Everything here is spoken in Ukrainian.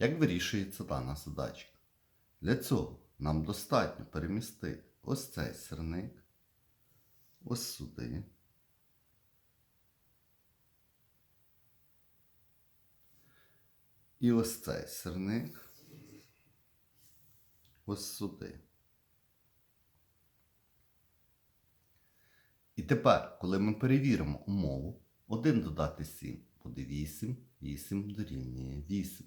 Як вирішується дана задачка? Для цього нам достатньо перемістити ось цей сірник, ось сюди. І ось цей сірник ось сюди. І тепер, коли ми перевіримо умову, 1 додати 7 буде 8, 8 дорівнює 8.